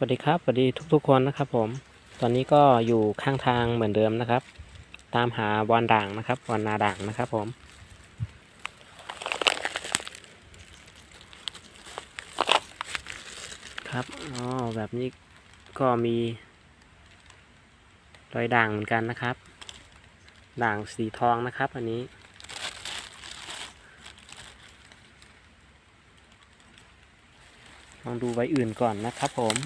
สวัสดีครับสวัสดีทุกๆคนนะครับผม ตอนนี้ก็อยู่ข้างทางเหมือนเดิมนะครับ ตามหาบอลด่างนะครับบอลนาด่างนะครับผมครับอ๋อแบบนี้ก็มีรอยด่างเหมือนกันนะครับ ด่างสีทองนะครับ อันนี้ลองดูใบอื่นก่อนนะครับผม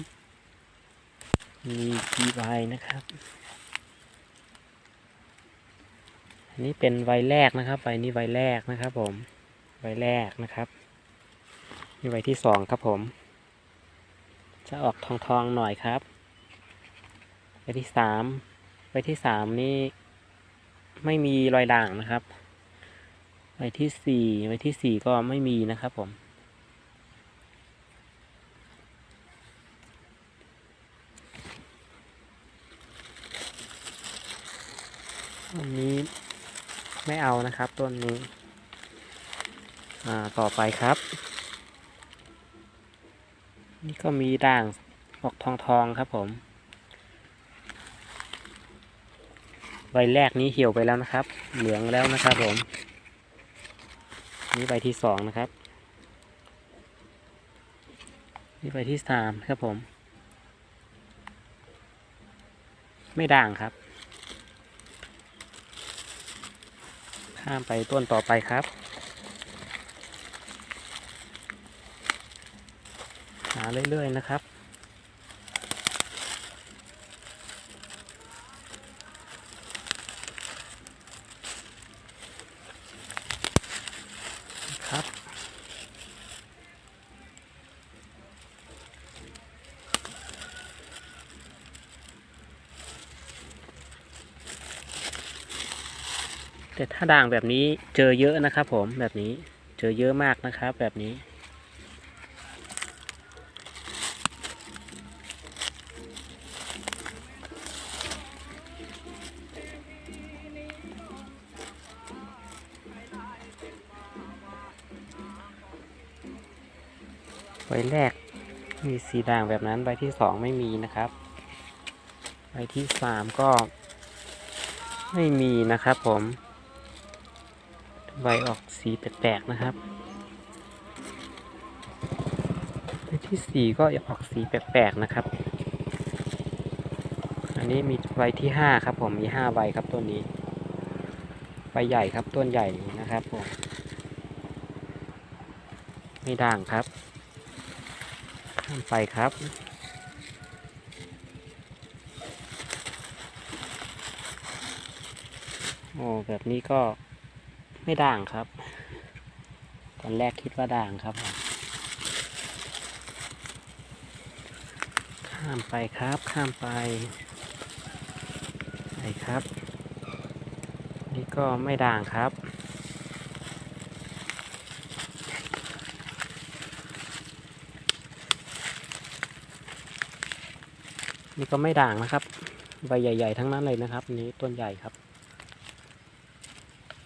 มีกี่ใบนะครับ อันนี้เป็นใบแรกนะครับใบนี้ใบแรกนะครับ ผมใบแรกนะครับนี่ใบที่สองครับผม จะออกทองทองๆหน่อยครับใบที่สามใบที่สามนี่ไม่มีรอยด่างนะครับใบที่สี่ใบที่สี่ก็ไม่มีนะครับผม ต้นนี้ไม่เอานะครับต้นนี้ อ่าต่อไปครับ นี่ก็มีด่างออกทองทองครับผม ใบแรกนี้เหี่ยวไปแล้วนะครับ เหลืองแล้วนะครับผม นี่ใบที่สองนะครับ นี่ใบที่สามครับผม ไม่ด่างครับ ข้ามไปต้นต่อไปครับหาเรื่อยๆนะครับ แต่ถ้าด่างแบบนี้เจอเยอะนะครับผมแบบนี้เจอเยอะมากนะครับ แบบนี้ ใบแรกมีสีด่างแบบนั้นใบที่สองไม่มีนะครับ ใบที่สามก็ไม่มีนะครับผม ใบออกสีแปลกๆนะครับใบที่สี่ก็ออกสีแปลกๆนะครับ อันนี้มีใบที่ห้าครับผมมีห้าใบครับต้นนี้ ใบใหญ่ครับต้นใหญ่นะครับผมไม่ด่างครับข้ามไปครับโอ้แบบนี้ก็ ไม่ด่างครับ ตอนแรกคิดว่าด่างครับ ข้ามไปครับข้ามไปไปครับ นี่ก็ไม่ด่างครับนี่ก็ไม่ด่างนะครับ ใบใหญ่ ๆ ทั้งนั้นเลยนะครับนนี้ต้นใหญ่ครับ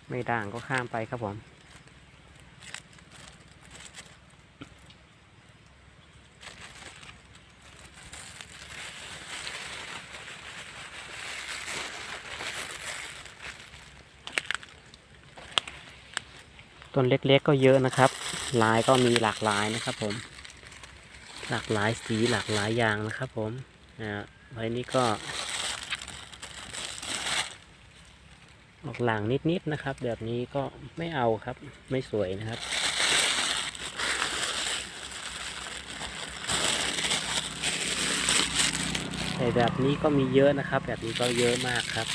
ไม่ด่างก็ข้ามไปครับผมต้นเล็กๆก็เยอะนะครับ ลายก็มีหลากหลายนะครับผม หลากหลายสีหลากหลายอย่างนะครับผมนะใบนี้ก็ ออกหลังนิดๆนะครับ แบบนี้ก็ไม่เอาครับ ไม่สวยนะครับ แต่แบบนี้ก็มีเยอะนะครับ แบบนี้ก็เยอะมากครับ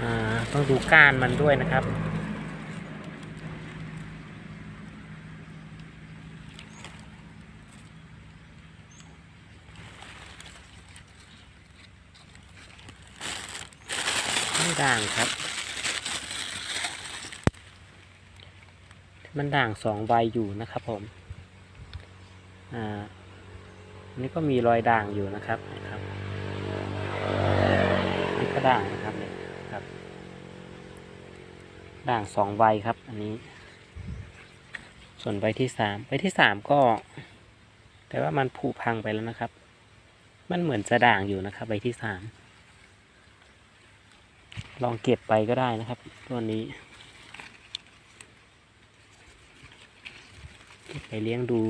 อ่าต้องดูก้านมันด้วยนะครับ ไม่ ด่างครับ มันด่างสองใบอยู่นะครับผม อ่าอันนี่ก็มีรอยด่างอยู่นะครับนะครับนี่ก็ด่างนะครับเนี่ยครับ ด่างสองใบครับ อันนี้ ส่วนใบที่สามใบที่สามก็ แต่ว่ามันผุพังไปแล้วนะครับ มันเหมือนจะด่างอยู่นะครับ ใบที่สาม ลองเก็บไปก็ได้นะครับตัวนี้เก็บไปเลี้ยงดู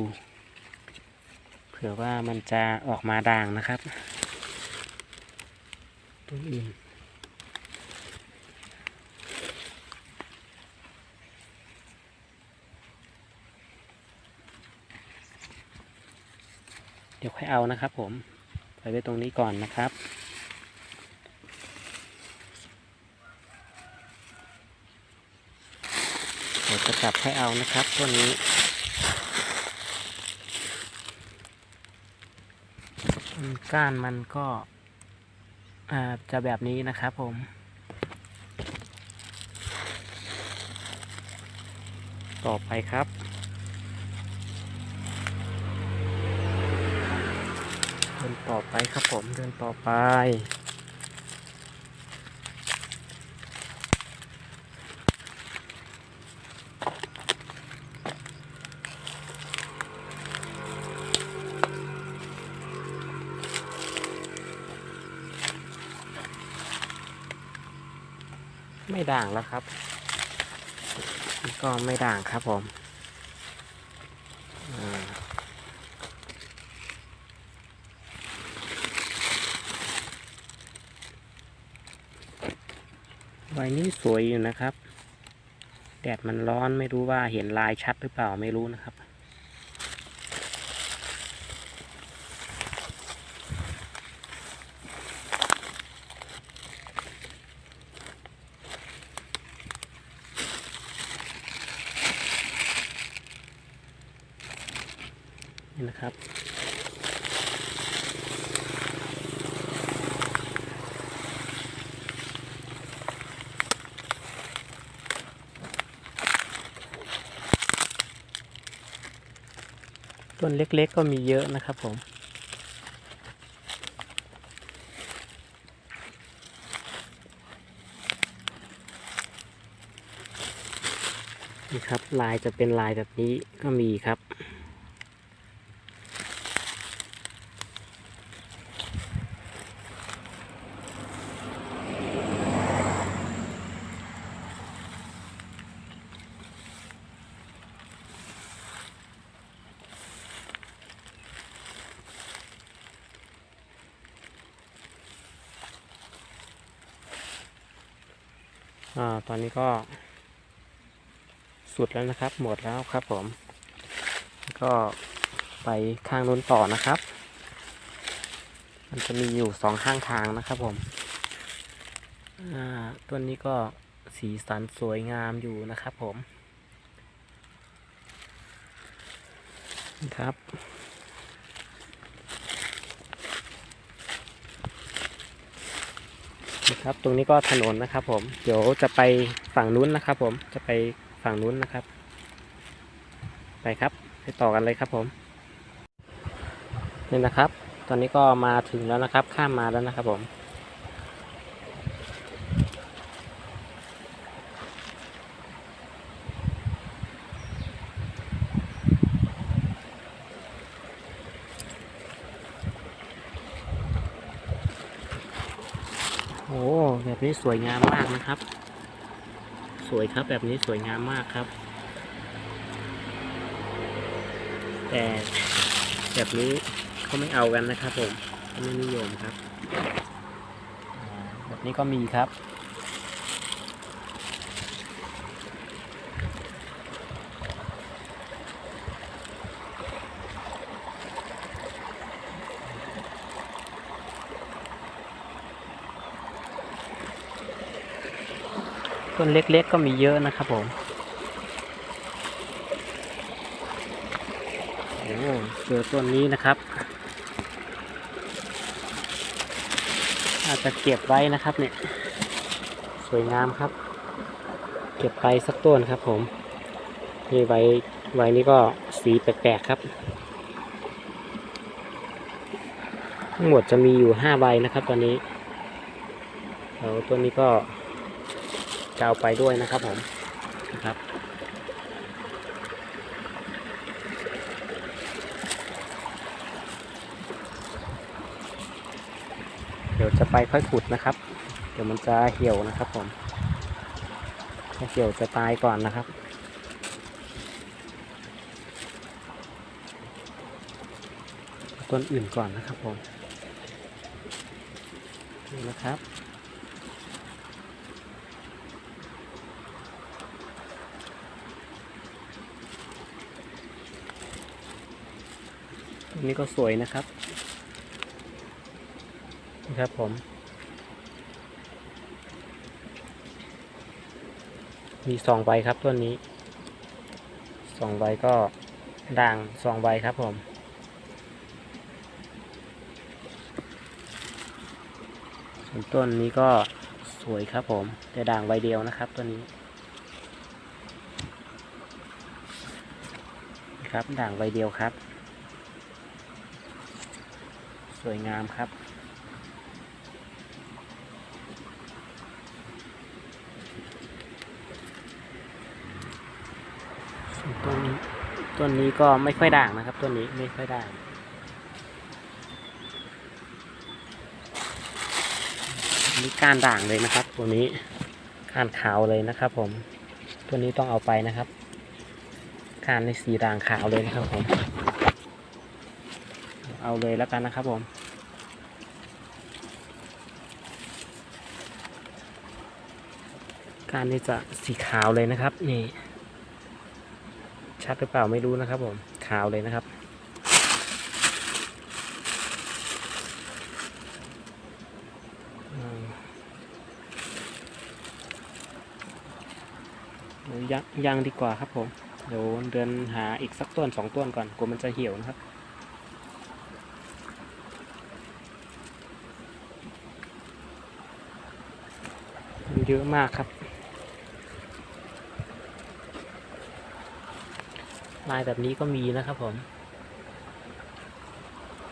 เผื่อว่ามันจะออกมาด่างนะครับต้นอื่นเดี๋ยวค่อยเอานะครับผมใส่ไว้ตรงนี้ก่อนนะครับ เดี๋ยว จะกลับให้เอานะครับตัวนี้ ก้านมันก็อ่าจะแบบนี้นะครับผมต่อไปครับ เดินต่อไปครับผม เดินต่อไป ไม่ ด่างแล้วครับ ก็ไม่ด่างครับผมใบนี้สวยอยู่นะครับ แดดมันร้อนไม่รู้ว่าเห็นลายชัดหรือเปล่าไม่รู้นะครับ ต้นเล็กๆก็มีเยอะนะครับผมนี่ครับลายจะเป็นลายแบบนี้ก็มีครับ อ่า ตอนนี้ก็ สุดแล้วนะครับ หมดแล้วครับผม ก็ไปข้างนู้นต่อนะครับ มันจะมีอยู่สองข้างทางนะครับผมต้นนี้ก็สีสันสวยงามอยู่นะครับผมครับนะครับ ตรงนี้ก็ถนนนะครับผม เดี๋ยวจะไปฝั่งนู้นนะครับผม จะไป ฝั่งนู้นนะครับ ไปครับ ไปต่อกันเลยครับผม นี่นะครับ ตอนนี้ก็มาถึงแล้วนะครับ ข้ามมาแล้วนะครับผม โอ้แบบนี้สวยงามมากนะครับ สวยครับแบบนี้สวยงามมากครับ แต่แบบนี้เขาไม่เอากันนะครับผมไม่นิยมครับ แบบนี้ก็มีครับ ต้นเล็กๆก็มีเยอะนะครับผมโอ้เจอต้นนี้นะครับอาจจะเก็บไว้นะครับเนี่ย สวยงามครับ เก็บไปสักต้นครับผมนี่ใบใบนี้ก็สีแปลกๆครับ ทั้งหมดจะมีอยู่ห้าใบนะครับตอนนี้แล้วต้นนี้ก็ จะเอาไปด้วยนะครับผมนะครับเดี๋ยวจะไปค่อยขุดนะครับ เดี๋ยวมันจะเหี่ยวนะครับผมถ้าเหี่ยวจะตายก่อนนะครับ ต้นอื่นก่อนนะครับผมนี่นะครับ ต้ นี้ก็สวยนะครับนะครับผม มีสองใบครับต้นนี้สองใบก็ด่างสองใบครับผมส่วนต้นนี้ก็สวยครับผม แต่ด่างใบเดียวนะครับต้นนี้ครับด่างใบเดียวครับ ส วยงามครับต้นนี้ต้นนี้ก็ไม่ค่อยด่างนะครับต้นนี้ไม่ค่อยด่างอันนี้ก้านด่างเลยนะครับ ตัวนี้ก้านขาวเลยนะครับ ผม ตัวนี้ต้องเอาไปนะครับก้านในสีด่างขาวเลยนะครับผม เอาเลยแล้วกันนะครับผมกานนี้จะสีขาวเลยนะครับ นี่ ชัดหรือเปล่าไม่รู้นะครับผมขาวเลยนะครับยวยังยังดีกว่าครับผม เดี๋ยวเดินหาอีกสักต้นสองต้นก่อนกลัวมันจะเหี่ยวนะครับ เยอะมากครับ ลายแบบนี้ก็มีนะครับผม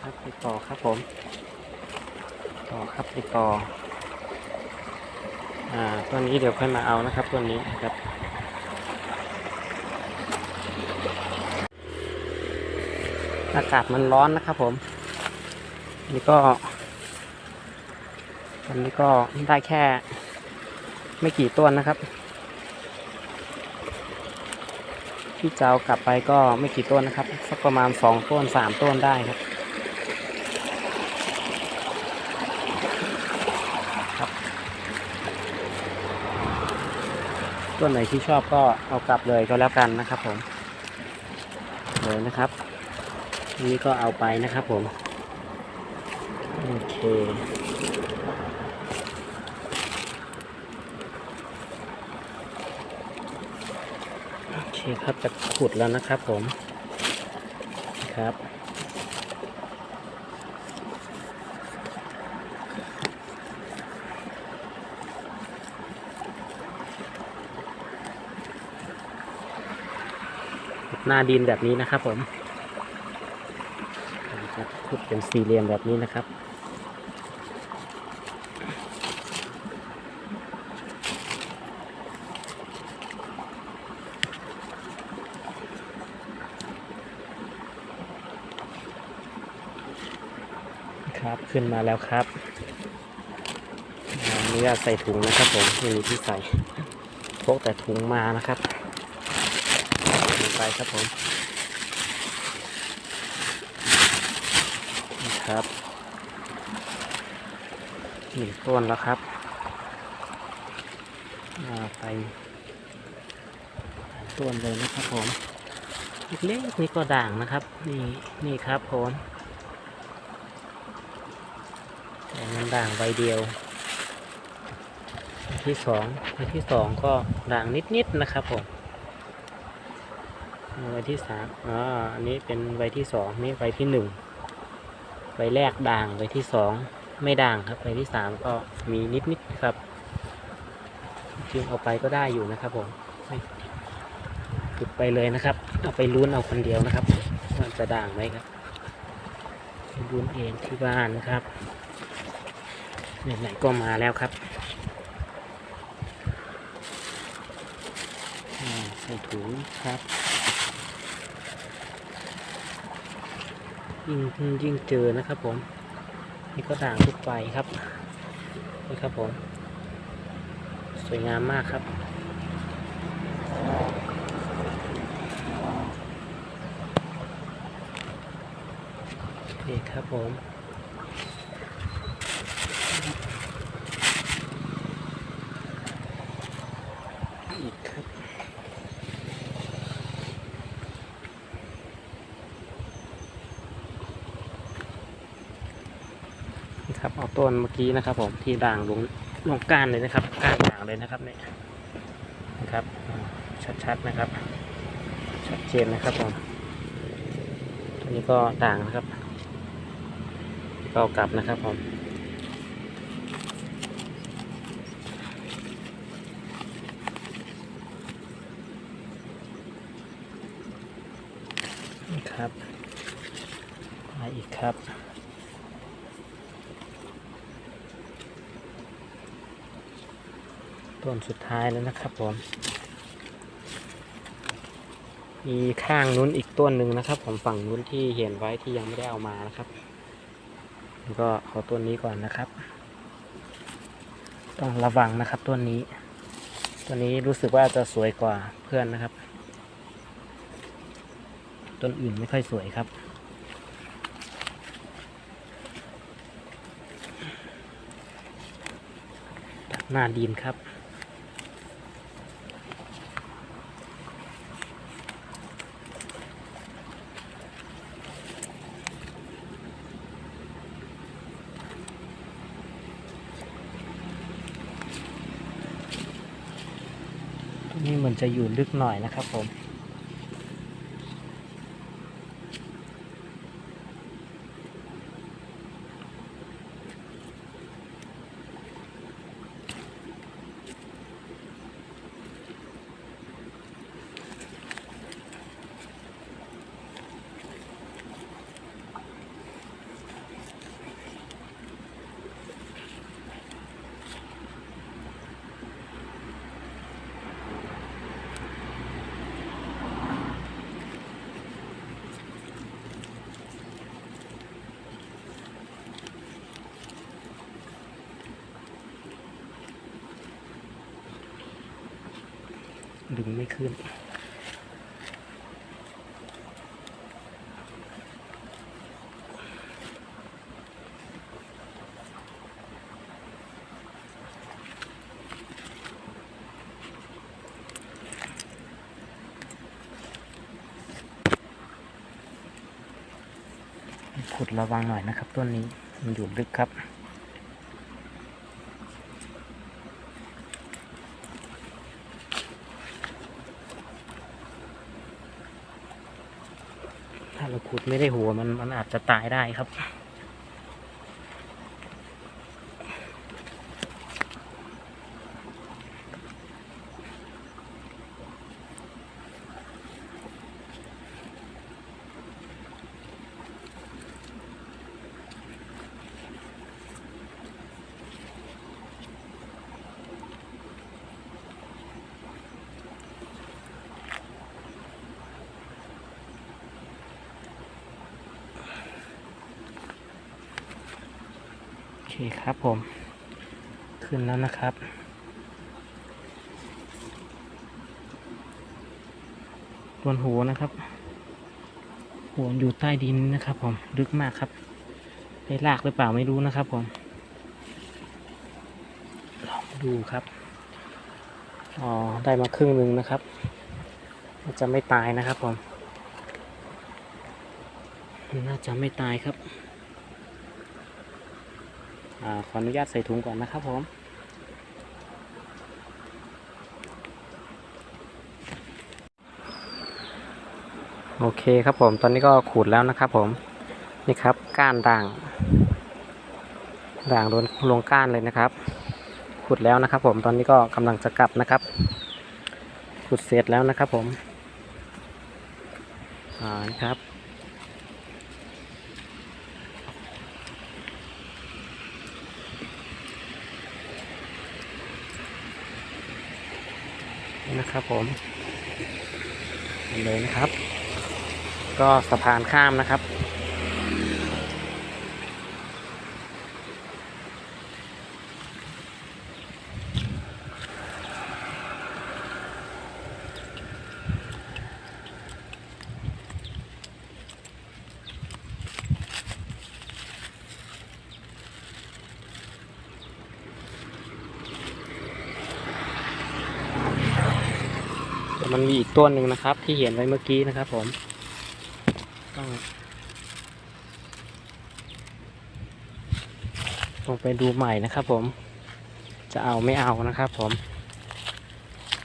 ครับไปต่อครับผม ต่อครับไปต่อ อ่าตัวนี้เดี๋ยวค่อยมาเอานะครับตัวนี้นะครับอากาศมันร้อนนะครับผม นี่ก็อันนี้ก็ได้แค่ ไม่กี่ต้นนะครับ ที่จะเอากลับไปก็ไม่กี่ต้นนะครับ สักประมาณสองต้นสามต้นได้ครับต้นไหนที่ชอบก็เอากลับเลยก็แล้วกันนะครับผมเลยนะครับนนี้ก็เอาไปนะครับผม โอเค คครับจะขุดแล้วนะครับผมครับขุดหน้าดินแบบนี้นะครับผมผมจะขุดเป็นสี่เหลี่ยมแบบนี้นะครับ ขึ้นมาแล้วครับอันนี้ใส่ถุงนะครับผมไม่มีที่ใส่พกแต่ถุงมานะครับไปครับผมนี่ครับหนึ่งต้นแล้วครับไปต้นเลยนะครับผมเล็กนี่ก็ด่างนะครับ นี่นี่ครับผม แต่มัน ด่างใบเดียวใบที่สองใบที่สองก็ด่างนิดๆนะครับผมใบที่สามอ๋ออันนี้เป็นใบที่สองนี่ใบที่หนึ่งใบแรกด่างใบที่สองไม่ด่างครับใบที่สามก็มีนิดๆครับจริงเอาไปก็ได้อยู่นะครับผมไม่หยุดไปเลยนะครับ เอาไปลุ้นเอาคนเดียวนะครับว่าจะด่างไหมครับลุ้นเองที่บ้านนะครับ ไหนๆก็มาแล้วครับอ่าใส่ถุงครับ ยิ่งยิ่งเจอนะครับผม นี่ก็ด่างทุกใบครับ นี่ครับผม สวยงามมากครับโอเคครับผม อีกครับนี่ครับเอาต้นเมื่อกี้นะครับผมที่ด่างลงลงก้านเลยนะครับก้านด่างเลยนะครับเนี่ยนะครับ ชัดๆนะครับ ชัดเจนนะครับผมตัวนี้ก็ด่างนะครับก็เอากลับนะครับผมนี่ ครับมาอีกครับต้นสุดท้ายแล้วนะครับผมมีข้างนู้นอีกต้นหนึ่งนะครับ ผมฝั่งนู้นที่เห็นไว้ที่ยังไม่ได้เอามานะครับแล้วก็เอาต้นนี้ก่อนนะครับ ต้องระวังนะครับต้นนี้ต้นนี้รู้สึกว่าจะสวยกว่าเพื่อนนะครับ ต้นอื่นไม่ค่อยสวยครับ ตัดหน้าดินครับตรงนี้มันจะอยู่ลึกหน่อยนะครับผม ดึงไม่ขึ้น ขุดระวังหน่อยนะครับต้นนี้มันอยู่ลึกครับ ถ้าเรา ขุดไม่ได้หัวมันมันอาจจะตายได้ครับ คครับผม ขึ้นแล้วนะครับส่วนหัวนะครับ หัวอยู่ใต้ดินนะครับผม ลึกมากครับ ได้ลากหรือเปล่าไม่รู้นะครับผม ลองดูครับ อ๋อ ได้มาครึ่งหนึ่งนะครับ จะไม่ตายนะครับผม น่าจะไม่ตายครับ ขออนุญาตใส่ถุงก่อนนะครับผมโอเคครับผมตอนนี้ก็ขูดแล้วนะครับผมนี่ครับก้านด่าง ด่างโดนลงก้านเลยนะครับขุดแล้วนะครับ ผมตอนนี้ก็กำลังจะกลับนะครับขุดเสร็จแล้วนะครับผมอ่านครับ นะครับผมเลยนะครับ ก็สะพานข้ามนะครับ แต่มันมีอีกต้นหนึ่งนะครับ ที่เห็นไว้เมื่อกี้นะครับ ผมต้องลงไปดูใหม่นะครับ ผม จะเอาไม่เอานะครับ ผม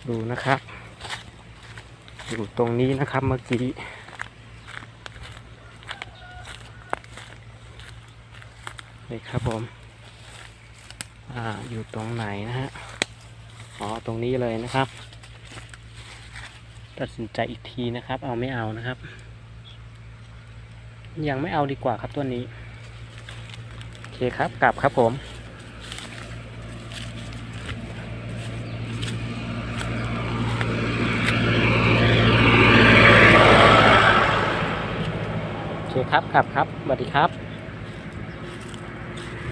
ดูนะครับอยู่ตรงนี้นะครับเมื่อกี้นี่ครับผม อ่า อยู่ตรงไหนนะฮะ อ๋อ ตรงนี้เลยนะครับ ตัดสินใจอีกทีนะครับ เอาไม่เอานะครับ ยังไม่เอาดีกว่าครับตัวนี้ โอเคครับกลับครับผมโอเคครับกลับครับสวัสดีครับ